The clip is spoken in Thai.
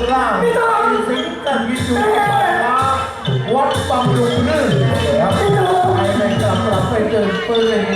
กล่างสิงกันวิจูป่าล้าวัดบามลุงนึ่งแล้วไปในกลับหรังไปเจอเปืน